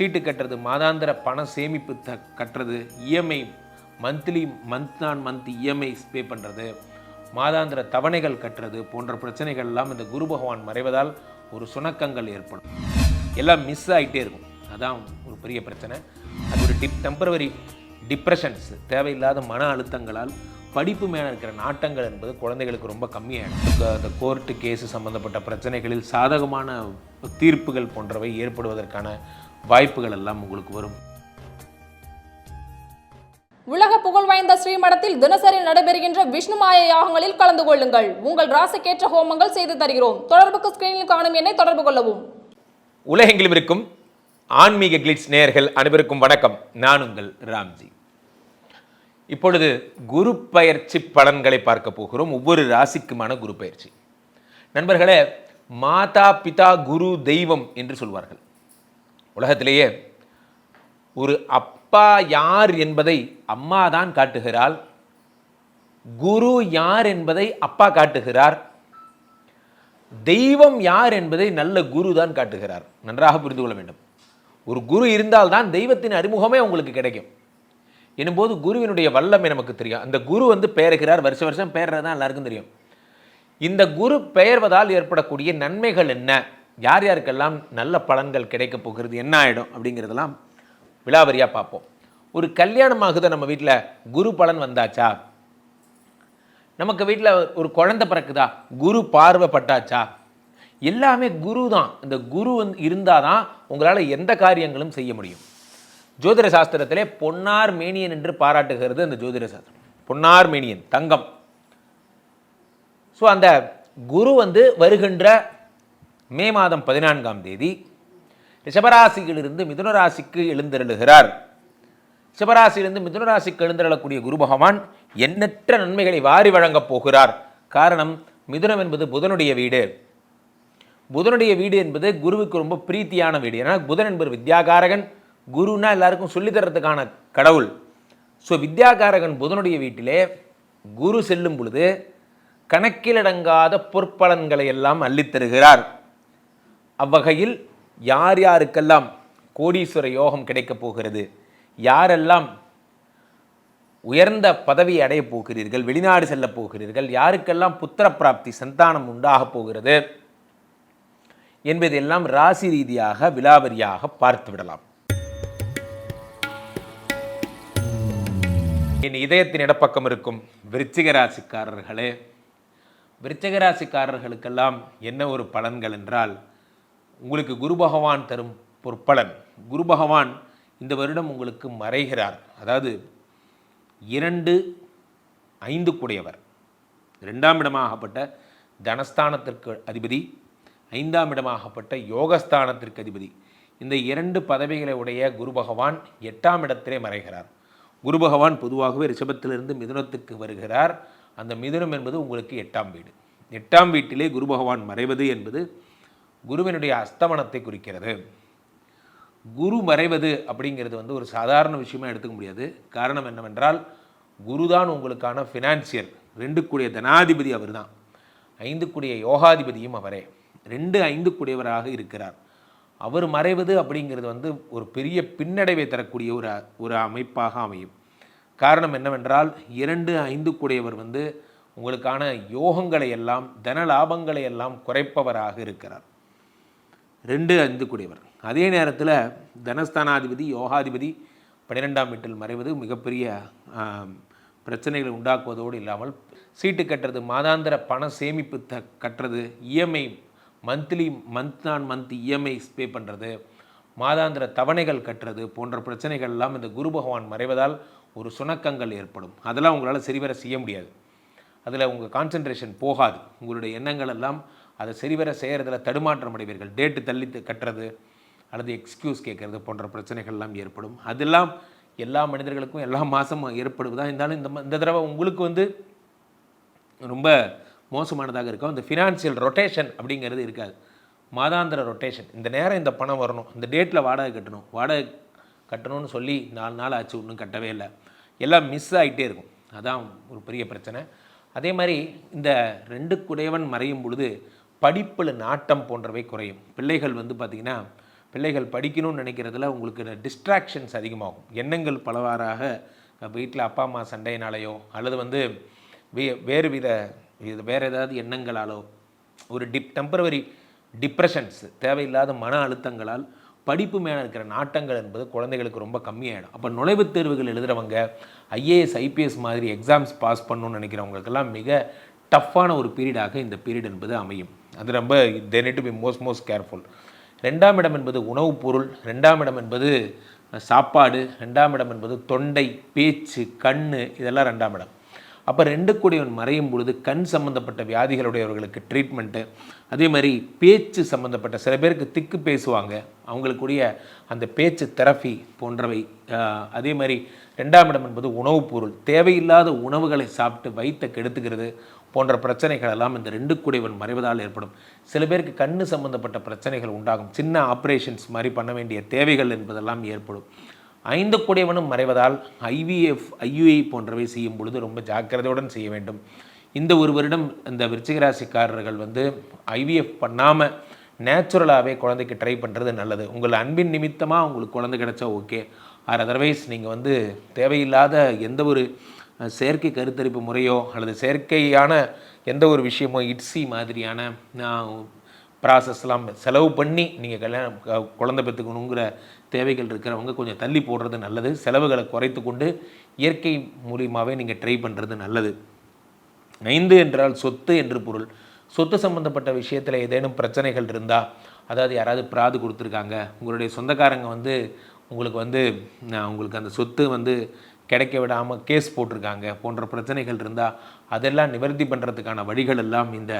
சீட்டு கட்டுறது மாதாந்திர பண சேமிப்பு த கட்டுறது இஎம்ஐ மந்த்லி மந்த் நான் மந்த் இஎம்ஐ பே பண்ணுறது மாதாந்திர தவணைகள் கட்டுறது போன்ற பிரச்சனைகள் எல்லாம் இந்த குரு பகவான் மறைவதால் ஒரு சுணக்கங்கள் ஏற்படும். எல்லாம் மிஸ் ஆகிட்டே இருக்கும். அதான் ஒரு பெரிய பிரச்சனை. அது ஒரு டிப் டெம்பரவரி டிப்ரெஷன்ஸ் தேவையில்லாத மன அழுத்தங்களால் படிப்பு மேலே இருக்கிற நாட்டங்கள் என்பது குழந்தைகளுக்கு ரொம்ப கம்மியாகிடும் அந்த கோர்ட்டு கேஸு சம்மந்தப்பட்ட பிரச்சனைகளில் சாதகமான தீர்ப்புகள் போன்றவை ஏற்படுவதற்கான வாய்ப்புகள் எல்லாம் உங்களுக்கு வரும். உலக புகழ் வாய்ந்த ஸ்ரீமடத்தில் தினசரி நடைபெறுகின்ற விஷ்ணுமாய யாகங்களில் கலந்து கொள்ளுங்கள். உங்கள் ராசிக்கேற்ற ஹோமங்கள் செய்து தருகிறோம். தொடர்புக்கு ஸ்கிரீனில் காணும் எண்ணை தொடர்பு கொள்ளவும். உலகெங்கிலும் இருக்கும் ஆன்மீக கிளிட்ஸ் நேயர்கள் அனைவருக்கும் வணக்கம். நான் உங்கள் ராம்ஜி. இப்பொழுது குரு பயிற்சி பலன்களை பார்க்க போகிறோம். ஒவ்வொரு ராசிக்குமான குரு பயிற்சி. நண்பர்களே மாதா பிதா குரு தெய்வம் என்று சொல்வார்கள். உலகத்திலேயே ஒரு அப்பா யார் என்பதை அம்மா தான் காட்டுகிறாள் குரு யார் என்பதை அப்பா காட்டுகிறார் தெய்வம் யார் என்பதை நல்ல குரு தான் காட்டுகிறார். நன்றாக புரிந்து கொள்ள வேண்டும். ஒரு குரு இருந்தால்தான் தெய்வத்தின் அறிமுகமே உங்களுக்கு கிடைக்கும். என்னும்போது குருவினுடைய வல்லமை நமக்கு தெரியும். அந்த குரு வந்து பெயர்கிறார் வருஷ வருஷம் பெயர்றது தான் எல்லாருக்கும் தெரியும். இந்த குரு பெயர்வதால் ஏற்படக்கூடிய நன்மைகள் என்ன? யார் யாருக்கெல்லாம் நல்ல பலன்கள் கிடைக்க போகிறது என்ன ஆகிடும் அப்படிங்கிறதெல்லாம் விலாவரியாக பார்ப்போம். ஒரு கல்யாணம் ஆகுது நம்ம வீட்டில் குரு பலன் வந்தாச்சா? நமக்கு வீட்டில் ஒரு குழந்தை பிறக்குதா? குரு பார்வைப்பட்டாச்சா? எல்லாமே குரு தான் இந்த குரு வந்து இருந்தால் தான் உங்களால் எந்த காரியங்களும் செய்ய முடியும். ஜோதிட சாஸ்திரத்திலே பொன்னார் மேனியன் என்று பாராட்டுகிறது அந்த ஜோதிட சாஸ்திரம். பொன்னார் மேனியன் தங்கம். ஸோ அந்த குரு வந்து வருகின்ற மே மாதம் பதினான்காம் தேதி ரிஷபராசியிலிருந்து மிதுன ராசிக்கு எழுந்தருளுகிறார். ரிஷபராசியிலிருந்து மிதுன ராசிக்கு எழுந்தருளக்கூடிய குரு பகவான் எண்ணற்ற நன்மைகளை வாரி வழங்கப் போகிறார். காரணம் மிதுனம் என்பது புதனுடைய வீடு. புதனுடைய வீடு என்பது குருவுக்கு ரொம்ப பிரீத்தியான வீடு. ஏன்னா புதன் என்பது வித்யாகாரகன். குருன்னா எல்லாருக்கும் சொல்லித் தர்றதுக்கான கடவுள். ஸோ வித்யாகாரகன் புதனுடைய வீட்டிலே குரு செல்லும் பொழுது கணக்கிலடங்காத பொற்பலன்களை எல்லாம் அள்ளித்தருகிறார் அவ்வகையில் யார் யாருக்கெல்லாம் கோடீஸ்வர யோகம் கிடைக்கப் போகிறது? யாரெல்லாம் உயர்ந்த பதவி அடையப் போகிறீர்கள்? வெளிநாடு செல்லப் போகிறீர்கள்? யாருக்கெல்லாம் புத்திர பிராப்தி சந்தானம் உண்டாகப் போகிறது? என்பதெல்லாம் ராசி ரீதியாக விலாவரியாக பார்த்து விடலாம். என் இதயத்தின் இடப்பக்கம் இருக்கும் விருச்சிக ராசிக்காரர்களே. விருச்சிக ராசிக்காரர்களுக்கெல்லாம் என்ன ஒரு பலன்கள் என்றால் உங்களுக்கு குரு பகவான் தரும் பொற்பலன். குரு பகவான் இந்த வருடம் உங்களுக்கு மறைகிறார். அதாவது இரண்டு ஐந்து கூடையவர் ரெண்டாம் இடமாகப்பட்ட தனஸ்தானத்திற்கு அதிபதி ஐந்தாம் இடமாகப்பட்ட யோகஸ்தானத்திற்கு அதிபதி. இந்த இரண்டு பதவிகளை உடைய குரு பகவான் எட்டாம் இடத்திலே மறைகிறார். குரு பகவான் பொதுவாகவே ரிஷபத்திலிருந்து மிதுனத்துக்கு வருகிறார். அந்த மிதுனம் என்பது உங்களுக்கு எட்டாம் வீடு. எட்டாம் வீட்டிலே குரு பகவான் மறைவது என்பது குருவினுடைய அஸ்தமனத்தை குறிக்கிறது. குரு மறைவது அப்படிங்கிறது வந்து ஒரு சாதாரண விஷயமா எடுத்துக்க முடியாது. காரணம் என்னவென்றால் குருதான் உங்களுக்கான ஃபினான்சியர் ரெண்டு கூடிய தனாதிபதி அவர்தான். ஐந்து கூடிய யோகாதிபதியும் அவரே. ரெண்டு ஐந்து கூடியவராக இருக்கிறார். அவர் மறைவது அப்படிங்கிறது வந்து ஒரு பெரிய பின்னடைவை தரக்கூடிய ஒரு ஒரு அமைப்பாக அமையும். காரணம் என்னவென்றால் இரண்டு ஐந்து கூடியவர் வந்து உங்களுக்கான யோகங்களை எல்லாம் தன லாபங்களை எல்லாம் குறைப்பவராக இருக்கிறார். ரெண்டு ஐந்து கூடியவர் அதே நேரத்தில் தனஸ்தானாதிபதி யோகாதிபதி பன்னிரெண்டாம் வீட்டில் மறைவது மிகப்பெரிய பிரச்சனைகளை உண்டாக்குவதோடு இல்லாமல் சீட்டு கட்டுறது மாதாந்திர பண சேமிப்பு த கட்டுறது EMI monthly month on month EMI pay பண்ணுறது மாதாந்திர தவணைகள் கட்டுறது போன்ற பிரச்சனைகள் எல்லாம் இந்த குரு பகவான் மறைவதால் ஒரு சுணக்கங்கள் ஏற்படும். அதெல்லாம் உங்களால் சரிவர செய்ய முடியாது. அதில் உங்கள் கான்சென்ட்ரேஷன் போகாது. உங்களுடைய எண்ணங்கள் எல்லாம் அதை சரிவர செய்கிறதுல தடுமாற்றம் அடைவீர்கள். டேட்டு தள்ளி கட்டுறது அல்லது எக்ஸ்கியூஸ் கேட்குறது போன்ற பிரச்சனைகள்லாம் ஏற்படும். அதெல்லாம் எல்லா மனிதர்களுக்கும் எல்லா மாதமும் ஏற்படுவதாக இருந்தாலும் இந்த ம- இந்த தடவை உங்களுக்கு வந்து ரொம்ப மோசமானதாக இருக்கும். இந்த ஃபினான்ஷியல் ரொட்டேஷன் அப்படிங்கிறது இருக்காது. மாதாந்திர ரொட்டேஷன் இந்த நேரம் இந்த பணம் வரணும். இந்த டேட்டில் வாடகை கட்டணும். வாடகை கட்டணும்னு சொல்லி நாலு நாள் ஆச்சு ஒன்றும் கட்டவே இல்லை. எல்லாம் மிஸ் ஆகிட்டே இருக்கும். அதான் ஒரு பெரிய பிரச்சனை. அதே மாதிரி இந்த ரெண்டு குடையவன் மறையும் பொழுது படிப்பில் நாட்டம் போன்றவை குறையும். பிள்ளைகள் வந்து பார்த்திங்கன்னா பிள்ளைகள் படிக்கணும்னு நினைக்கிறதுல உங்களுக்கு டிஸ்ட்ராக்ஷன்ஸ் அதிகமாகும். எண்ணங்கள் பலவாறாக வீட்டில் அப்பா அம்மா சண்டையினாலேயோ அல்லது வந்து வே வேறு வித இது வேறு ஏதாவது எண்ணங்களாலோ ஒரு டிப் டெம்பரவரி டிப்ரெஷன்ஸ் தேவையில்லாத மன அழுத்தங்களால் படிப்பு மேலே இருக்கிற நாட்டங்கள் என்பது குழந்தைகளுக்கு ரொம்ப கம்மியாயிடும். அப்போ நுழைவுத் தேர்வுகள் எழுதுகிறவங்க ஐஏஎஸ் ஐபிஎஸ் மாதிரி எக்ஸாம்ஸ் பாஸ் பண்ணணும்னு நினைக்கிறவங்களுக்கெல்லாம் மிக டஃப்பான ஒரு பீரியடாக இந்த பீரியட் என்பது அமையும். அது ரொம்ப they need to be most most careful ரெண்டாம் இடம் என்பது உணவுப் பொருள் ரெண்டாம் இடம் என்பது சாப்பாடு ரெண்டாம் இடம் என்பது தொண்டை பேச்சு கண் இதெல்லாம் ரெண்டாம் இடம். அப்போ ரெண்டு கூடியவன் மறையும் பொழுது கண் சம்மந்தப்பட்ட வியாதிகளுடையவர்களுக்கு ட்ரீட்மெண்ட்டு அதே மாதிரி பேச்சு சம்மந்தப்பட்ட சில பேருக்கு திக்கு பேசுவாங்க. அவங்களுக்குடைய அந்த பேச்சு தெரப்பி போன்றவை அதே மாதிரி ரெண்டாம் இடம் என்பது உணவுப் பொருள். தேவையில்லாத உணவுகளை சாப்பிட்டு வயித்தை கெடுத்துக்கிறது போன்ற பிரச்சனைகள் எல்லாம் இந்த ரெண்டு குடைவன் மறைவதால் ஏற்படும். சில பேருக்கு கண்ணு சம்பந்தப்பட்ட பிரச்சனைகள் உண்டாகும். சின்ன ஆப்ரேஷன்ஸ் மாதிரி பண்ண வேண்டிய தேவைகள் என்பதெல்லாம் ஏற்படும். ஐந்து கூடியவனும் மறைவதால் ஐவிஎஃப் ஐயுஐ போன்றவை செய்யும் பொழுது ரொம்ப ஜாக்கிரதையுடன் செய்ய வேண்டும். இந்த ஒரு வருடம் இந்த விருச்சிகராசிக்காரர்கள் வந்து ஐவிஎஃப் பண்ணாமல் நேச்சுரலாகவே குழந்தைக்கு ட்ரை பண்ணுறது நல்லது. உங்கள் அன்பின் நிமித்தமாக உங்களுக்கு குழந்தை கிடைச்சா ஓகே. ஆர் அதர்வைஸ் நீங்கள் வந்து தேவையில்லாத எந்த ஒரு செயற்கை கருத்தரிப்பு முறையோ அல்லது செயற்கையான எந்த ஒரு விஷயமோ இட்ஸி மாதிரியான ப்ராசஸ்லாம் செலவு பண்ணி நீங்கள் கல்யாணம் குழந்தை பெற்றுக்கணுங்கிற தேவைகள் இருக்கிறவங்க கொஞ்சம் தள்ளி போடுறது நல்லது. செலவுகளை குறைத்து கொண்டு இயற்கை மூலியமாகவே நீங்கள் ட்ரை பண்ணுறது நல்லது. ஐந்து என்றால் சொத்து என்று பொருள். சொத்து சம்பந்தப்பட்ட விஷயத்தில் ஏதேனும் பிரச்சனைகள் இருந்தால் அதாவது யாராவது பிராது கொடுத்துருக்காங்க உங்களுடைய சொந்தக்காரங்க வந்து உங்களுக்கு வந்து உங்களுக்கு அந்த சொத்து வந்து கிடைக்க விடாமல் கேஸ் போட்டிருக்காங்க. போன்ற பிரச்சனைகள் இருந்தால் அதெல்லாம் நிவர்த்தி பண்ணுறதுக்கான வழிகள் எல்லாம் இந்த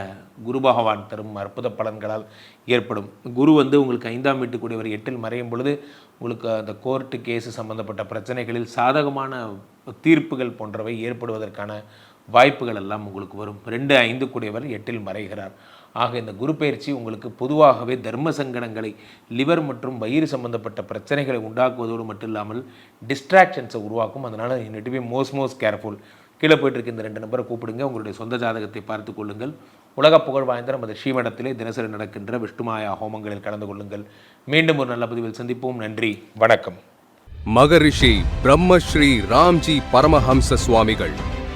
குரு பகவான் தரும் அற்புத பலன்களால் ஏற்படும். குரு வந்து உங்களுக்கு ஐந்தாம் வீட்டுக்குரியவர் எட்டில் மறையும் பொழுது உங்களுக்கு அந்த கோர்ட்டு கேஸு சம்பந்தப்பட்ட பிரச்சனைகளில் சாதகமான தீர்ப்புகள் போன்றவை ஏற்படுவதற்கான வாய்ப்புகள் எல்லாம் உங்களுக்கு வரும். ரெண்டு ஐந்து கூடியவர் எட்டில் மறைகிறார். ஆக இந்த குரு பயிற்சி உங்களுக்கு பொதுவாகவே தர்ம சங்கடங்களை லிவர் மற்றும் வயிறு சம்பந்தப்பட்ட பிரச்சனைகளை உண்டாக்குவதோடு மட்டும் இல்லாமல் டிஸ்ட்ராக்ஷன்ஸை உருவாக்கும். அதனால் you need be most most careful கீழே போயிட்டு இருக்க இந்த ரெண்டு நம்பரை கூப்பிடுங்க. உங்களுடைய சொந்த ஜாதகத்தை பார்த்து கொள்ளுங்கள். உலக புகழ் வாய்ந்த நமது ஸ்ரீமடத்திலே தினசரி நடக்கின்ற விஷ்ணுமாயா ஹோமங்களில் கலந்து கொள்ளுங்கள். மீண்டும் ஒரு நல்ல பதிவில் சந்திப்போம். நன்றி. வணக்கம். மகரிஷி பிரம்மஸ்ரீ ராம்ஜி பரமஹம்ச சுவாமிகள்.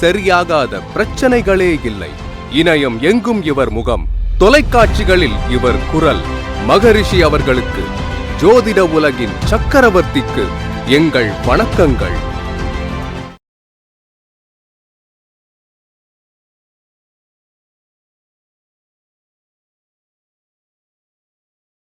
சரியாகாத பிரச்சனைகளே இல்லை. இணையம் எங்கும் இவர் முகம். தொலைக்காட்சிகளில் இவர் குரல். மகரிஷி அவர்களுக்கு ஜோதிட உலகின் சக்கரவர்த்திக்கு எங்கள் வணக்கங்கள்.